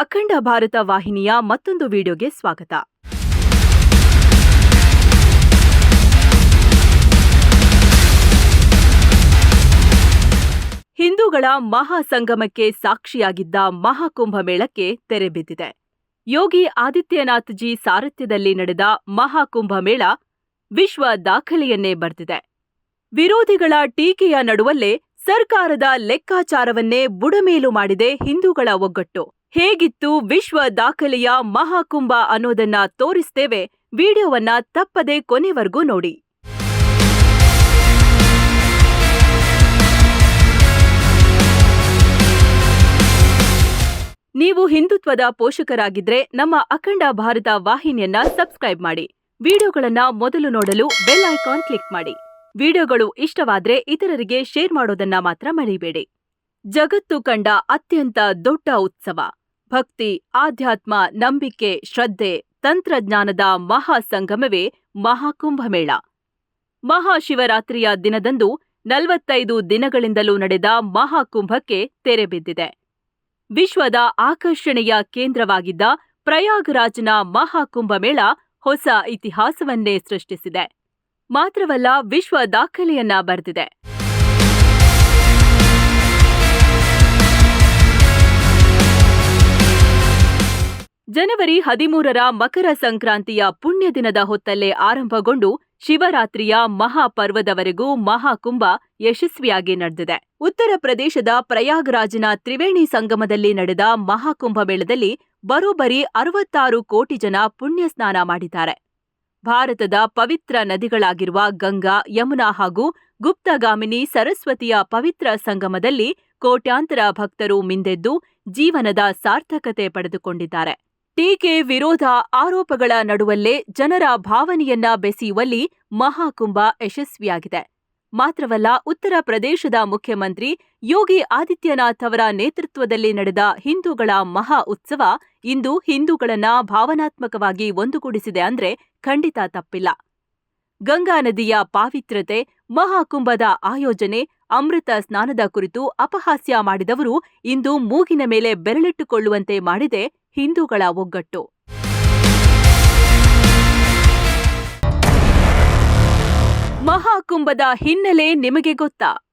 ಅಖಂಡ ಭಾರತ ವಾಹಿನಿಯ ಮತ್ತೊಂದು ವಿಡಿಯೋಗೆ ಸ್ವಾಗತ. ಹಿಂದೂಗಳ ಮಹಾಸಂಗಮಕ್ಕೆ ಸಾಕ್ಷಿಯಾಗಿದ್ದ ಮಹಾಕುಂಭಮೇಳಕ್ಕೆ ತೆರೆ ಬಿದ್ದಿದೆ. ಯೋಗಿ ಆದಿತ್ಯನಾಥ್ ಜಿ ಸಾರಥ್ಯದಲ್ಲಿ ನಡೆದ ಮಹಾಕುಂಭಮೇಳ ವಿಶ್ವ ದಾಖಲೆಯನ್ನೇ ಬರೆದಿದೆ. ವಿರೋಧಿಗಳ ಟೀಕೆಯ ನಡುವಲ್ಲೇ ಸರ್ಕಾರದ ಲೆಕ್ಕಾಚಾರವನ್ನೇ ಬುಡಮೇಲು ಮಾಡಿದೆ ಹಿಂದೂಗಳ ಒಗ್ಗಟ್ಟು. ಹೇಗಿತ್ತು ವಿಶ್ವ ದಾಖಲೆಯ ಮಹಾಕುಂಭ ಅನ್ನೋದನ್ನ ತೋರಿಸ್ತೇವೆ. ವಿಡಿಯೋವನ್ನ ತಪ್ಪದೆ ಕೊನೆವರೆಗೂ ನೋಡಿ. ನೀವು ಹಿಂದುತ್ವದ ಪೋಷಕರಾಗಿದ್ರೆ ನಮ್ಮ ಅಖಂಡ ಭಾರತ ವಾಹಿನಿಯನ್ನ ಸಬ್ಸ್ಕ್ರೈಬ್ ಮಾಡಿ. ವಿಡಿಯೋಗಳನ್ನ ಮೊದಲು ನೋಡಲು ಬೆಲ್ ಐಕಾನ್ ಕ್ಲಿಕ್ ಮಾಡಿ. ವಿಡಿಯೋಗಳು ಇಷ್ಟವಾದ್ರೆ ಇತರರಿಗೆ ಶೇರ್ ಮಾಡೋದನ್ನ ಮಾತ್ರ ಮರೆಯಬೇಡಿ ಜಗತ್ತು ಕಂಡ ಅತ್ಯಂತ ದೊಡ್ಡ ಉತ್ಸವ. ಭಕ್ತಿ, ಆಧ್ಯಾತ್ಮ, ನಂಬಿಕೆ, ಶ್ರದ್ಧೆ, ತಂತ್ರಜ್ಞಾನದ ಮಹಾಸಂಗಮವೇ ಮಹಾಕುಂಭಮೇಳ. ಮಹಾಶಿವರಾತ್ರಿಯ ದಿನದಂದು ನಲವತ್ತೈದು ದಿನಗಳಿಂದಲೂ ನಡೆದ ಮಹಾಕುಂಭಕ್ಕೆ ತೆರೆ ಬಿದ್ದಿದೆ. ವಿಶ್ವದ ಆಕರ್ಷಣೆಯ ಕೇಂದ್ರವಾಗಿದ್ದ ಪ್ರಯಾಗರಾಜ್ನ ಮಹಾಕುಂಭಮೇಳ ಹೊಸ ಇತಿಹಾಸವನ್ನೇ ಸೃಷ್ಟಿಸಿದೆ. ಮಾತ್ರವಲ್ಲ ವಿಶ್ವ ದಾಖಲೆಯನ್ನ ಬರೆದಿದೆ. ಜನವರಿ ಹದಿಮೂರರ ಮಕರ ಸಂಕ್ರಾಂತಿಯ ಪುಣ್ಯ ದಿನದ ಹೊತ್ತಲ್ಲೇ ಆರಂಭಗೊಂಡು ಶಿವರಾತ್ರಿಯ ಮಹಾಪರ್ವದವರೆಗೂ ಮಹಾಕುಂಭ ಯಶಸ್ವಿಯಾಗಿ ನಡೆದಿದೆ. ಉತ್ತರ ಪ್ರದೇಶದ ಪ್ರಯಾಗ್ರಾಜ್ನ ತ್ರಿವೇಣಿ ಸಂಗಮದಲ್ಲಿ ನಡೆದ ಮಹಾಕುಂಭ ಮೇಳದಲ್ಲಿ ಬರೋಬ್ಬರಿ ಅರವತ್ತಾರು ಕೋಟಿ ಜನ ಪುಣ್ಯ ಸ್ನಾನ ಮಾಡಿದ್ದಾರೆ. ಭಾರತದ ಪವಿತ್ರ ನದಿಗಳಾಗಿರುವ ಗಂಗಾ, ಯಮುನಾ ಹಾಗೂ ಗುಪ್ತಗಾಮಿನಿ ಸರಸ್ವತಿಯ ಪವಿತ್ರ ಸಂಗಮದಲ್ಲಿ ಕೋಟ್ಯಾಂತರ ಭಕ್ತರು ಮಿಂದೆದ್ದು ಜೀವನದ ಸಾರ್ಥಕತೆ ಪಡೆದುಕೊಂಡಿದ್ದಾರೆ. ಟೀಕೆ ವಿರೋಧ ಆರೋಪಗಳ ನಡುವಲ್ಲೇ ಜನರ ಭಾವನೆಯನ್ನ ಬೆಸೆಯುವಲ್ಲಿ ಮಹಾಕುಂಭ ಯಶಸ್ವಿಯಾಗಿದೆ. ಮಾತ್ರವಲ್ಲ, ಉತ್ತರ ಪ್ರದೇಶದ ಮುಖ್ಯಮಂತ್ರಿ ಯೋಗಿ ಆದಿತ್ಯನಾಥ್ ಅವರ ನೇತೃತ್ವದಲ್ಲಿ ನಡೆದ ಹಿಂದೂಗಳ ಮಹಾ ಉತ್ಸವ ಇಂದು ಹಿಂದೂಗಳನ್ನ ಭಾವನಾತ್ಮಕವಾಗಿ ಒಂದುಗೂಡಿಸಿದೆ ಅಂದ್ರೆ ಖಂಡಿತ ತಪ್ಪಿಲ್ಲ. ಗಂಗಾ ನದಿಯ ಪಾವಿತ್ರ್ಯತೆ ಮಹಾಕುಂಭದ ಆಯೋಜನೆ ಅಮೃತ ಸ್ನಾನದ ಕುರಿತು ಅಪಹಾಸ್ಯ ಮಾಡಿದವರು ಇಂದು ಮೂಗಿನ ಮೇಲೆ ಬೆರಳಿಟ್ಟುಕೊಳ್ಳುವಂತೆ ಮಾಡಿದೆ ಹಿಂದೂಗಳ ಒಗ್ಗಟ್ಟು. ಮಹಾಕುಂಭದ ಹಿನ್ನೆಲೆ ನಿಮಗೆ ಗೊತ್ತಾ?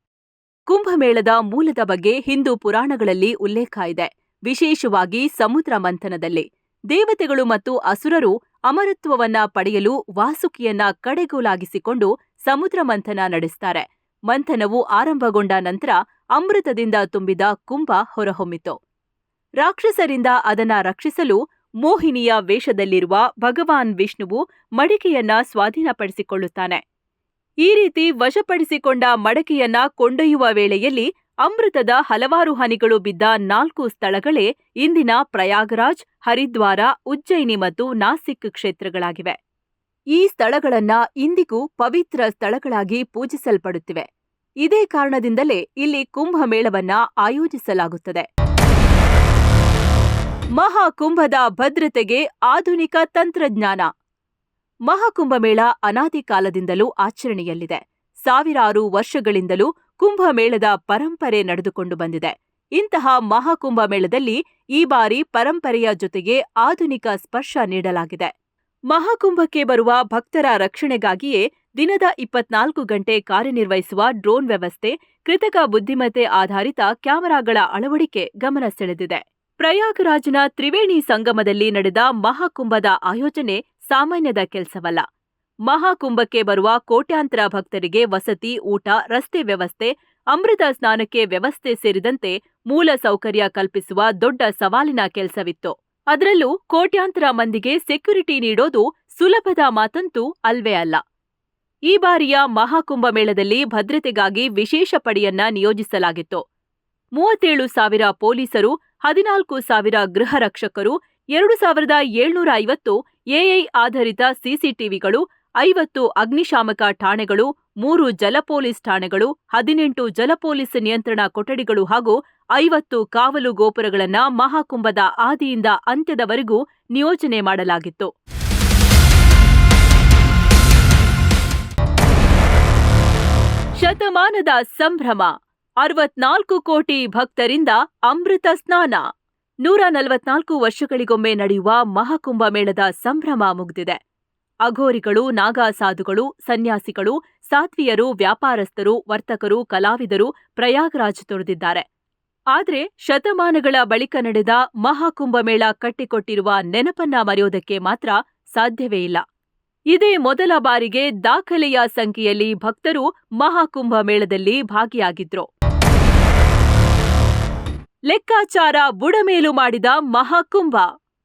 ಕುಂಭಮೇಳದ ಮೂಲದ ಬಗ್ಗೆ ಹಿಂದೂ ಪುರಾಣಗಳಲ್ಲಿ ಉಲ್ಲೇಖ ಇದೆ. ವಿಶೇಷವಾಗಿ ಸಮುದ್ರ ಮಂಥನದಲ್ಲಿ. ದೇವತೆಗಳು ಮತ್ತು ಅಸುರರು ಅಮರತ್ವವನ್ನ ಪಡೆಯಲು ವಾಸುಕಿಯನ್ನ ಕಡೆಗೋಲಾಗಿಸಿಕೊಂಡು ಸಮುದ್ರ ಮಂಥನ ನಡೆಸ್ತಾರೆ. ಮಂಥನವು ಆರಂಭಗೊಂಡ ನಂತರ ಅಮೃತದಿಂದ ತುಂಬಿದ ಕುಂಭ ಹೊರಹೊಮ್ಮಿತು. ರಾಕ್ಷಸರಿಂದ ಅದನ್ನ ರಕ್ಷಿಸಲು ಮೋಹಿನಿಯ ವೇಷದಲ್ಲಿರುವ ಭಗವಾನ್ ವಿಷ್ಣುವು ಮಡಿಕೆಯನ್ನ ಸ್ವಾಧೀನಪಡಿಸಿಕೊಳ್ಳುತ್ತಾನೆ. ಈ ರೀತಿ ವಶಪಡಿಸಿಕೊಂಡ ಮಡಕೆಯನ್ನ ಕೊಂಡೊಯ್ಯುವ ವೇಳೆಯಲ್ಲಿ ಅಮೃತದ ಹಲವಾರು ಹನಿಗಳು ಬಿದ್ದ ನಾಲ್ಕು ಸ್ಥಳಗಳೇ ಇಂದಿನ ಪ್ರಯಾಗರಾಜ್, ಹರಿದ್ವಾರ, ಉಜ್ಜಯಿನಿ ಮತ್ತು ನಾಸಿಕ್ ಕ್ಷೇತ್ರಗಳಾಗಿವೆ. ಈ ಸ್ಥಳಗಳನ್ನ ಇಂದಿಗೂ ಪವಿತ್ರ ಸ್ಥಳಗಳಾಗಿ ಪೂಜಿಸಲ್ಪಡುತ್ತಿವೆ. ಇದೇ ಕಾರಣದಿಂದಲೇ ಇಲ್ಲಿ ಕುಂಭಮೇಳವನ್ನ ಆಯೋಜಿಸಲಾಗುತ್ತದೆ. ಮಹಾಕುಂಭದ ಭದ್ರತೆಗೆ ಆಧುನಿಕ ತಂತ್ರಜ್ಞಾನ. ಮಹಾಕುಂಭಮೇಳ ಅನಾದಿ ಕಾಲದಿಂದಲೂ ಆಚರಣೆಯಲ್ಲಿದೆ. ಸಾವಿರಾರು ವರ್ಷಗಳಿಂದಲೂ ಕುಂಭಮೇಳದ ಪರಂಪರೆ ನಡೆದುಕೊಂಡು ಬಂದಿದೆ. ಇಂತಹ ಮಹಾಕುಂಭಮೇಳದಲ್ಲಿ ಈ ಬಾರಿ ಪರಂಪರೆಯ ಜೊತೆಗೆ ಆಧುನಿಕ ಸ್ಪರ್ಶ ನೀಡಲಾಗಿದೆ. ಮಹಾಕುಂಭಕ್ಕೆ ಬರುವ ಭಕ್ತರ ರಕ್ಷಣೆಗಾಗಿಯೇ ದಿನದ ಇಪ್ಪತ್ನಾಲ್ಕು ಗಂಟೆ ಕಾರ್ಯನಿರ್ವಹಿಸುವ ಡ್ರೋನ್ ವ್ಯವಸ್ಥೆ, ಕೃತಕ ಬುದ್ಧಿಮತ್ತೆ ಆಧಾರಿತ ಕ್ಯಾಮೆರಾಗಳ ಅಳವಡಿಕೆ ಗಮನ ಸೆಳೆದಿದೆ ಪ್ರಯಾಗರಾಜ್ನ ತ್ರಿವೇಣಿ ಸಂಗಮದಲ್ಲಿ ನಡೆದ ಮಹಾಕುಂಭದ ಆಯೋಜನೆ ಸಾಮಾನ್ಯದ ಕೆಲಸವಲ್ಲ. ಮಹಾಕುಂಭಕ್ಕೆ ಬರುವ ಕೋಟ್ಯಾಂತರ ಭಕ್ತರಿಗೆ ವಸತಿ, ಊಟ, ರಸ್ತೆ ವ್ಯವಸ್ಥೆ, ಅಮೃತ ಸ್ನಾನಕ್ಕೆ ವ್ಯವಸ್ಥೆ ಸೇರಿದಂತೆ ಮೂಲ ಸೌಕರ್ಯ ಕಲ್ಪಿಸುವ ದೊಡ್ಡ ಸವಾಲಿನ ಕೆಲಸವಿತ್ತು. ಅದರಲ್ಲೂ ಕೋಟ್ಯಾಂತರ ಮಂದಿಗೆ ಸೆಕ್ಯುರಿಟಿ ನೀಡೋದು ಸುಲಭದ ಮಾತಂತೂ ಅಲ್ವೇ ಅಲ್ಲ. ಈ ಬಾರಿಯ ಮಹಾಕುಂಭ ಮೇಳದಲ್ಲಿ ಭದ್ರತೆಗಾಗಿ ವಿಶೇಷ ಪಡೆಯನ್ನ ನಿಯೋಜಿಸಲಾಗಿತ್ತು. ಮೂವತ್ತೇಳು ಸಾವಿರ ಪೊಲೀಸರು, ಹದಿನಾಲ್ಕು ಸಾವಿರ ಗೃಹ ರಕ್ಷಕರು, ಎರಡು ಸಾವಿರದ ಏಳ್ನೂರ ಐವತ್ತು ಎಐ ಆಧಾರಿತ ಸಿಸಿಟಿವಿಗಳು, ಐವತ್ತು ಅಗ್ನಿಶಾಮಕ ಠಾಣೆಗಳು, ಮೂರು ಜಲ ಪೊಲೀಸ್ ಠಾಣೆಗಳು, ಹದಿನೆಂಟು ಜಲ ಪೊಲೀಸ್ ನಿಯಂತ್ರಣ ಕೊಠಡಿಗಳು ಹಾಗೂ ಐವತ್ತು ಕಾವಲು ಗೋಪುರಗಳನ್ನು ಮಹಾಕುಂಭದ ಆದಿಯಿಂದ ಅಂತ್ಯದವರೆಗೂ ನಿಯೋಜನೆ ಮಾಡಲಾಗಿತ್ತು. ಶತಮಾನದ ಸಂಭ್ರಮ. ಅರವತ್ನಾಲ್ಕು ಕೋಟಿ ಭಕ್ತರಿಂದ ಅಮೃತ ಸ್ನಾನ. ನೂರ ನಲವತ್ನಾಲ್ಕು ವರ್ಷಗಳಿಗೊಮ್ಮೆ ನಡೆಯುವ ಮಹಾಕುಂಭ ಮೇಳದ ಸಂಭ್ರಮ ಮುಗ್ದಿದೆ. ಅಘೋರಿಗಳು ನಾಗಾಸಾಧುಗಳು ಸನ್ಯಾಸಿಗಳು ಸಾತ್ವಿಯರು ವ್ಯಾಪಾರಸ್ಥರು, ವರ್ತಕರು, ಕಲಾವಿದರು, ಪ್ರಯಾಗ್ರಾಜ್ ತೊರೆದಿದ್ದಾರೆ. ಆದರೆ ಶತಮಾನಗಳ ಬಳಿಕ ನಡೆದ ಮಹಾಕುಂಭಮೇಳ ಕಟ್ಟಿಕೊಟ್ಟಿರುವ ನೆನಪನ್ನ ಮರೆಯೋದಕ್ಕೆ ಮಾತ್ರ ಸಾಧ್ಯವೇ ಇಲ್ಲ. ಇದೇ ಮೊದಲ ಬಾರಿಗೆ ದಾಖಲೆಯ ಸಂಖ್ಯೆಯಲ್ಲಿ ಭಕ್ತರು ಮಹಾಕುಂಭ ಮೇಳದಲ್ಲಿ ಭಾಗಿಯಾಗಿದ್ರು. ಲೆಕ್ಕಾಚಾರ ಬುಡಮೇಲು ಮಾಡಿದ ಮಹಾಕುಂಭ.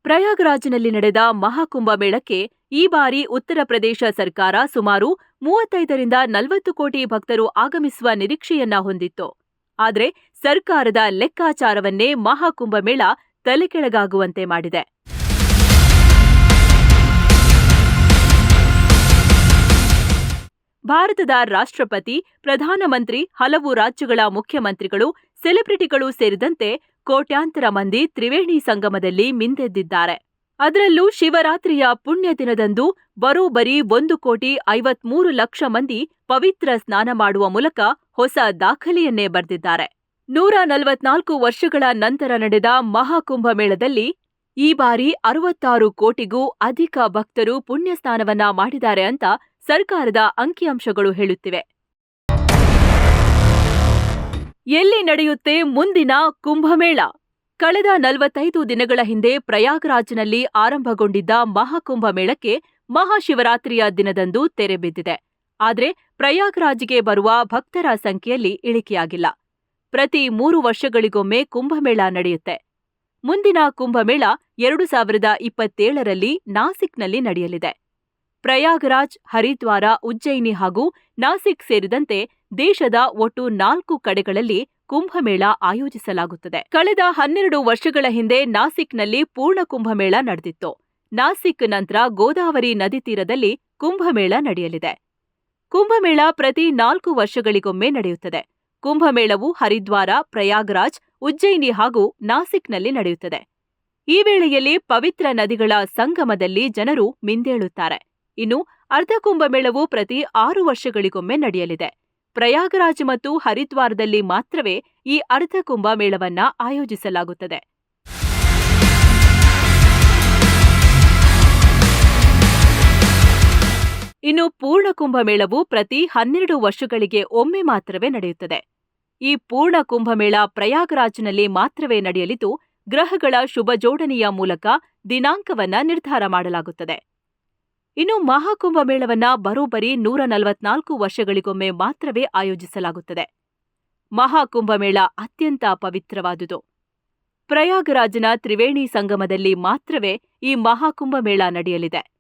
ಪ್ರಯಾಗ್ರಾಜ್ನಲ್ಲಿ ನಡೆದ ಮಹಾಕುಂಭ ಮೇಳಕ್ಕೆ ಈ ಬಾರಿ ಉತ್ತರ ಪ್ರದೇಶ ಸರ್ಕಾರ ಸುಮಾರು ಮೂವತ್ತೈದರಿಂದ ನಲವತ್ತು ಕೋಟಿ ಭಕ್ತರು ಆಗಮಿಸುವ ನಿರೀಕ್ಷೆಯನ್ನ ಹೊಂದಿತ್ತು. ಆದರೆ ಸರ್ಕಾರದ ಲೆಕ್ಕಾಚಾರವನ್ನೇ ಮಹಾಕುಂಭ ಮೇಳ ತಲೆಕೆಳಗಾಗುವಂತೆ ಮಾಡಿದೆ. ಭಾರತದ ರಾಷ್ಟ್ರಪತಿ, ಪ್ರಧಾನಮಂತ್ರಿ, ಹಲವು ರಾಜ್ಯಗಳ ಮುಖ್ಯಮಂತ್ರಿಗಳು, ಸೆಲೆಬ್ರಿಟಿಗಳು ಸೇರಿದಂತೆ ಕೋಟ್ಯಾಂತರ ಮಂದಿ ತ್ರಿವೇಣಿ ಸಂಗಮದಲ್ಲಿ ಮಿಂದೆದ್ದಿದ್ದಾರೆ. ಅದರಲ್ಲೂ ಶಿವರಾತ್ರಿಯ ಪುಣ್ಯ ದಿನದಂದು ಬರೋಬ್ಬರಿ ಒಂದು ಕೋಟಿ ಐವತ್ಮೂರು ಲಕ್ಷ ಮಂದಿ ಪವಿತ್ರ ಸ್ನಾನ ಮಾಡುವ ಮೂಲಕ ಹೊಸ ದಾಖಲೆಯನ್ನೇ ಬರೆದಿದ್ದಾರೆ. ನೂರ ನಲವತ್ನಾಲ್ಕು ವರ್ಷಗಳ ನಂತರ ನಡೆದ ಮಹಾಕುಂಭ ಮೇಳದಲ್ಲಿ ಈ ಬಾರಿ ಅರವತ್ತಾರು ಕೋಟಿಗೂ ಅಧಿಕ ಭಕ್ತರು ಪುಣ್ಯ ಸ್ನಾನವನ್ನ ಮಾಡಿದ್ದಾರೆ ಅಂತ ಸರ್ಕಾರದ ಅಂಕಿಅಂಶಗಳು ಹೇಳುತ್ತಿವೆ. ಎಲ್ಲಿ ನಡೆಯುತ್ತೆ ಮುಂದಿನ ಕುಂಭಮೇಳ? ಕಳೆದ ನಲವತ್ತೈದು ದಿನಗಳ ಹಿಂದೆ ಪ್ರಯಾಗ್ರಾಜ್ನಲ್ಲಿ ಆರಂಭಗೊಂಡಿದ್ದ ಮಹಾಕುಂಭಮೇಳಕ್ಕೆ ಮಹಾಶಿವರಾತ್ರಿಯ ದಿನದಂದು ತೆರೆ ಬಿದ್ದಿದೆ. ಆದರೆ ಪ್ರಯಾಗ್ರಾಜ್ಗೆ ಬರುವ ಭಕ್ತರ ಸಂಖ್ಯೆಯಲ್ಲಿ ಇಳಿಕೆಯಾಗಿಲ್ಲ. ಪ್ರತಿ ಮೂರು ವರ್ಷಗಳಿಗೊಮ್ಮೆ ಕುಂಭಮೇಳ ನಡೆಯುತ್ತೆ. ಮುಂದಿನ ಕುಂಭಮೇಳ ಎರಡು ಸಾವಿರದ ಇಪ್ಪತ್ತೇಳರಲ್ಲಿ ನಾಸಿಕ್ನಲ್ಲಿ ನಡೆಯಲಿದೆ. ಪ್ರಯಾಗರಾಜ್, ಹರಿದ್ವಾರ, ಉಜ್ಜಯಿನಿ ಹಾಗೂ ನಾಸಿಕ್ ಸೇರಿದಂತೆ ದೇಶದ ಒಟ್ಟು ನಾಲ್ಕು ಕಡೆಗಳಲ್ಲಿ ಕುಂಭಮೇಳ ಆಯೋಜಿಸಲಾಗುತ್ತದೆ. ಕಳೆದ ಹನ್ನೆರಡು ವರ್ಷಗಳ ಹಿಂದೆ ನಾಸಿಕ್ನಲ್ಲಿ ಪೂರ್ಣ ಕುಂಭಮೇಳ ನಡೆದಿತ್ತು. ನಾಸಿಕ್ ನಂತರ ಗೋದಾವರಿ ನದಿ ತೀರದಲ್ಲಿ ಕುಂಭಮೇಳ ನಡೆಯಲಿದೆ. ಕುಂಭಮೇಳ ಪ್ರತಿ ನಾಲ್ಕು ವರ್ಷಗಳಿಗೊಮ್ಮೆ ನಡೆಯುತ್ತದೆ. ಕುಂಭಮೇಳವು ಹರಿದ್ವಾರ, ಪ್ರಯಾಗ್ರಾಜ್, ಉಜ್ಜಯಿನಿ ಹಾಗೂ ನಾಸಿಕ್ನಲ್ಲಿ ನಡೆಯುತ್ತದೆ. ಈ ವೇಳೆಯಲ್ಲಿ ಪವಿತ್ರ ನದಿಗಳ ಸಂಗಮದಲ್ಲಿ ಜನರು ಮಿಂದೇಳುತ್ತಾರೆ. ಇನ್ನು ಅರ್ಧ ಕುಂಭಮೇಳವು ಪ್ರತಿ ಆರು ವರ್ಷಗಳಿಗೊಮ್ಮೆ ನಡೆಯಲಿದೆ. ಪ್ರಯಾಗರಾಜ್ ಮತ್ತು ಹರಿದ್ವಾರದಲ್ಲಿ ಮಾತ್ರವೇ ಈ ಅರ್ಧ ಕುಂಭ ಮೇಳವನ್ನ ಆಯೋಜಿಸಲಾಗುತ್ತದೆ. ಇನ್ನು ಪೂರ್ಣ ಕುಂಭಮೇಳವು ಪ್ರತಿ ಹನ್ನೆರಡು ವರ್ಷಗಳಿಗೆ ಒಮ್ಮೆ ಮಾತ್ರವೇ ನಡೆಯುತ್ತದೆ. ಈ ಪೂರ್ಣ ಕುಂಭಮೇಳ ಪ್ರಯಾಗರಾಜ್ನಲ್ಲಿ ಮಾತ್ರವೇ ನಡೆಯಲಿದ್ದು, ಗ್ರಹಗಳ ಶುಭ ಜೋಡಣೆಯ ಮೂಲಕ ದಿನಾಂಕವನ್ನ ನಿರ್ಧಾರ ಮಾಡಲಾಗುತ್ತದೆ. ಇನ್ನು ಮಹಾಕುಂಭ ಮೇಳವನ್ನ ಬರೋಬ್ಬರಿ ನೂರ ನಲವತ್ನಾಲ್ಕು ವರ್ಷಗಳಿಗೊಮ್ಮೆ ಮಾತ್ರವೇ ಆಯೋಜಿಸಲಾಗುತ್ತದೆ. ಮಹಾಕುಂಭ ಮೇಳ ಅತ್ಯಂತ ಪವಿತ್ರವಾದುದು. ಪ್ರಯಾಗರಾಜನ ತ್ರಿವೇಣಿ ಸಂಗಮದಲ್ಲಿ ಮಾತ್ರವೇ ಈ ಮಹಾಕುಂಭ ಮೇಳ ನಡೆಯಲಿದೆ.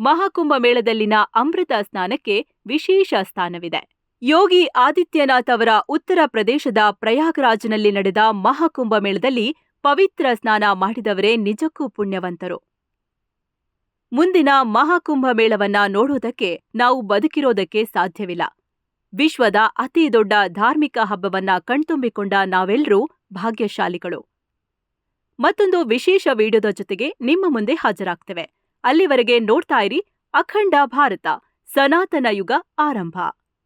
ಮಹಾಕುಂಭ ಮೇಳದಲ್ಲಿನ ಅಮೃತ ಸ್ನಾನಕ್ಕೆ ವಿಶೇಷ ಸ್ಥಾನವಿದೆ. ಯೋಗಿ ಆದಿತ್ಯನಾಥ್ ಅವರ ಉತ್ತರ ಪ್ರದೇಶದ ಪ್ರಯಾಗರಾಜ್ನಲ್ಲಿ ನಡೆದ ಮಹಾಕುಂಭ ಮೇಳದಲ್ಲಿ ಪವಿತ್ರ ಸ್ನಾನ ಮಾಡಿದವರೇ ನಿಜಕ್ಕೂ ಪುಣ್ಯವಂತರು. ಮುಂದಿನ ಮಹಾಕುಂಭ ಮೇಳವನ್ನ ನೋಡೋದಕ್ಕೆ ನಾವು ಬದುಕಿರೋದಕ್ಕೆ ಸಾಧ್ಯವಿಲ್ಲ. ವಿಶ್ವದ ಅತಿ ದೊಡ್ಡ ಧಾರ್ಮಿಕ ಹಬ್ಬವನ್ನ ಕಣ್ತುಂಬಿಕೊಂಡ ನಾವೆಲ್ಲರೂ ಭಾಗ್ಯಶಾಲಿಗಳು. ಮತ್ತೊಂದು ವಿಶೇಷ ವಿಡಿಯೋದ ಜೊತೆಗೆ ನಿಮ್ಮ ಮುಂದೆ ಹಾಜರಾಗ್ತೇವೆ. ಅಲ್ಲಿವರೆಗೆ ನೋಡ್ತಾ ಇರಿ ಅಖಂಡ ಭಾರತ, ಸನಾತನ ಯುಗ ಆರಂಭ.